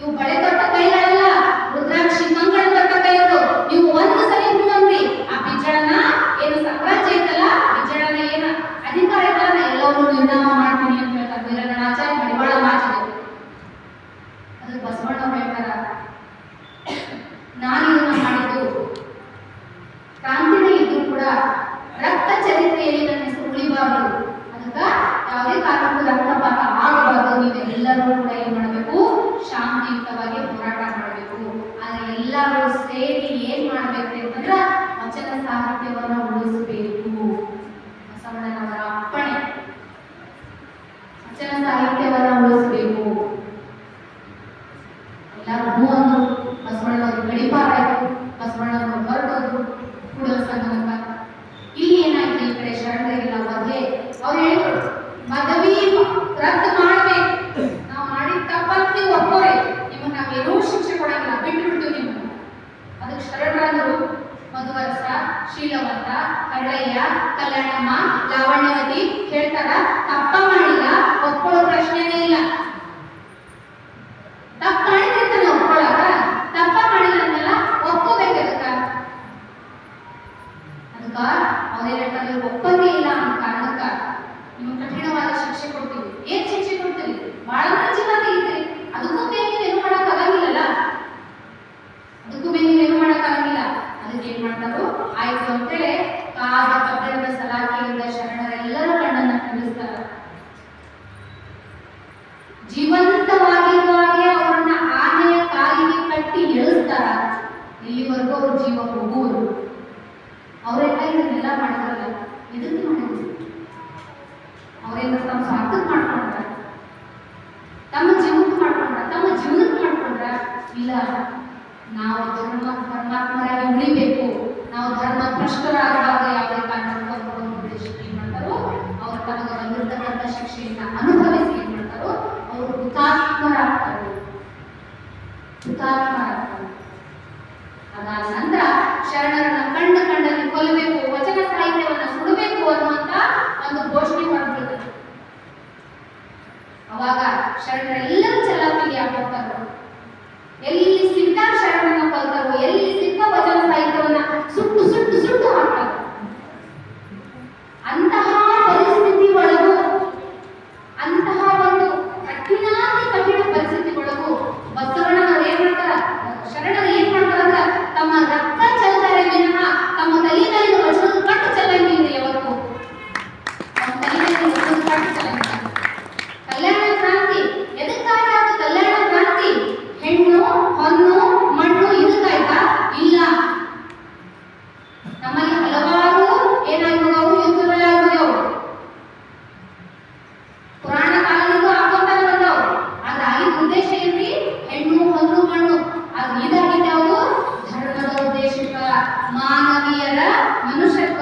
ಇವು ಬಳೆ ತೊಟ್ಟ ಕೈಗಳಲ್ಲ ರುದ್ರಾಕ್ಷಿ ಮಂಗಳ ತೊಟ್ಟ ಕೈಗಳು ನೀವು ಒಂದು ಸಲ ಹೂ ಅಂದ್ರಿ ಆ ಬಿಜಳನ ಏನು ಸಾಮ್ರಾಜ್ಯ ಐತಲ್ಲ ಬಿಜಳನ ಏನ ಅಧಿಕಾರ ಐತಲ್ಲ ಎಲ್ಲವನ್ನೂ ನಿರ್ನಾಮ ಮಾಡ್ತೀನಿ ಅಂತ ಹೇಳ್ತಾರೆ. ವೀರಗಣಾಚಾರ್ಯ ಮಡಿವಾಳ ಮಾಚಿದೆ ಅದು ಬಸವಣ್ಣ ಹೇಳ್ತಾರ. ನಾನು ಇದನ್ನ ಮಾಡಿದ್ದು ಕ್ರಾಂತಿನೇ ಇದ್ದು ಕೂಡ ರಕ್ತ ಚರಿತ್ರೆಯಲ್ಲಿ ನನ್ನ ಹೆಸರು ಉಳಿಬಾರದು. ಅದಕ್ಕ ಯಾವುದೇ ಕಾರಣಕ್ಕೂ ರಕ್ತಪಾತ ಆಗಬಾರದು, ನೀವೆಲ್ಲರೂ ಕೂಡ ಏನ್ ಮಾಡಬೇಕು ಶಾಂತಿಯುತವಾಗಿ ಹೋರಾಟ ಮಾಡಬೇಕು ಆದ್ರೆ ಎಲ್ಲರೂ ಸೇರಿ ಏನ್ ಮಾಡ್ಬೇಕು ಅಂತಂದ್ರ ವಚನ ಸಾಹಿತ್ಯವನ್ನ ಉಳಿಸಬೇಕು. ಬಸವಣ್ಣನವರ ಅಪ್ಪಣೆ. ವಚನ ಸಾಹಿತ್ಯವನ್ನ ಉಳಿಸಬೇಕು. ಎಲ್ಲರೂ ಅಂದ್ರು. ಬಸವಣ್ಣನವರು ಗಡಿಪಾರ ಬಸವಣ್ಣನವರು ಹೊರಟೋದ್ರು. ಕೂಡ ಸಂಗಮಕ ಇಲ್ಲಿ ಏನಾಯ್ತು ಈ ಕಡೆ ಶರಣರಿಲ್ಲ ಮದುವೆ ಅವ್ರು ಹೇಳಿದ್ರು, ಮದವಿ ರದ್ದು ಶೀಲವಂತ ಕಳ್ಳಯ್ಯ ಕಲ್ಯಾಣಮ್ಮ ಲಾವಣ್ಯವತಿ ಹೇಳ್ತಾರ ತಪ್ಪ ಮಾಡಿಲ್ಲ ಒಪ್ಕೊಳ್ಳೋ ಪ್ರಶ್ನೆನೇ ಇಲ್ಲ ತಪ್ಪ ಮಾಡಿದ್ರೆ ತಾನೇ ಒಪ್ಕೊಳ್ಳಾಗ ತಪ್ಪ ಮಾಡಿಲ್ಲ ಅಂದಲ್ಲ ಒಪ್ಕೋಬೇಕು ಅದಕ್ಕ ಅದಕ್ಕ ಅವ್ರೇನ್ ಹೇಳ್ತಾರೆ ಒಪ್ಪಂದೇ ಇಲ್ಲ ಅನ್ನೋ ಕಾರಣಕ್ಕ ನಿಮ್ಗೆ ಕಠಿಣವಾದ ಶಿಕ್ಷೆ ಕೊಡ್ತೀವಿ ಏನ್ ಶಿಕ್ಷೆ ಕೊಡ್ತೀವಿ ಬಹಳ ಮಂಚಿವಾದ ಐತ್ರಿ ಅದಕ್ಕೂ ಮೇಲೆ ನೀವೇನು ಮಾಡಕ್ ಆಗಂಗಿಲ್ಲಲ್ಲ ಅದಕ್ಕೂ ಮೇಲೆ ನೀವೇನು ಮಾಡಕ್ ಆಗಂಗಿಲ್ಲ ಅದಕ್ಕೆ ಏನ್ ಮಾಡ್ತಾರೋ? ಆಯ್ತು ಅಂತೇಳಿ ಕಾದ ಕಬ್ಬಿಣದ ಸಲಾಕೆಯಿಂದ ಶರಣರೆಲ್ಲರೂ ಕಣ್ಣನ್ನ ಖಂಡಿಸ್ತಾರ ಜೀವಂತವಾಗಿರುವಾಗಲೇ ಅವರನ್ನ ಆನೆಯ ಕಾಲಿಗೆ ಕಟ್ಟಿ ಎಳಿಸ್ತಾರ. ಇಲ್ಲಿವರೆಗೂ ಅವ್ರ ಜೀವ ಹೋಗುವುದು. ಅವರೆಲ್ಲ ಇದನ್ನೆಲ್ಲ ಮಾಡಿದ್ರಲ್ಲ, ಇದಕ್ಕೆ ಮಾಡಿದ್ರು ಅವರೆಲ್ಲ ತಮ್ಮ ಸ್ವಾರ್ಥಕ್ಕೆ ಮಾಡ್ಕೊಂಡ್ರ. ತಮ್ಮ ಜೀವಕ್ಕೆ ಮಾಡ್ಕೊಂಡ್ರ, ತಮ್ಮ ಜೀವನಕ್ಕೆ ಮಾಡ್ಕೊಂಡ್ರ, ಇಲ್ಲ, ನಾವು ಧರ್ಮ, ಪರಮಾತ್ಮರಾಗಿ ಉಳಿಬೇಕು. ನಾವು ಧರ್ಮ ಭ್ರಷ್ಟರಾಗಬಾರ್ದು ಯಾವುದೇ ಕಾರಣಕ್ಕೂ ಮಾಡ್ತಾರೋ, ಅವರು ತಮಗೆ ಬಂದಿರತಕ್ಕಂಥ ಶಿಕ್ಷೆಯನ್ನ ಅನುಭವಿಸಿ ಏನ್ ಮಾಡ್ತಾರೋ, ಅವರು ಹುತಾತ್ಮರಾಗ್ತಾರೆ. ಹುತಾತ್ಮರಾಗ್ತಾರೆ. ಅದಾದ ನಂತರ ಶರಣರನ್ನ ಕಂಡ ಕಂಡಲ್ಲಿ ಕೊಲ್ಲಬೇಕು, ವಚನ ಸಾಹಿತ್ಯವನ್ನ ಸುಡಬೇಕು ಅನ್ನುವಂತ ಒಂದು ಘೋಷಣೆ ಹೊರಬಿಡ್ತದೆ ಅವಾಗ ಶರಣರೆಲ್ಲರೂ ಚಲಾಪಿಗೆ ಹಾಕೋತಾರೋ ಎಲ್ಲಿ ಮಾಡ್ತಾರ మానవీయత మనుషత్వ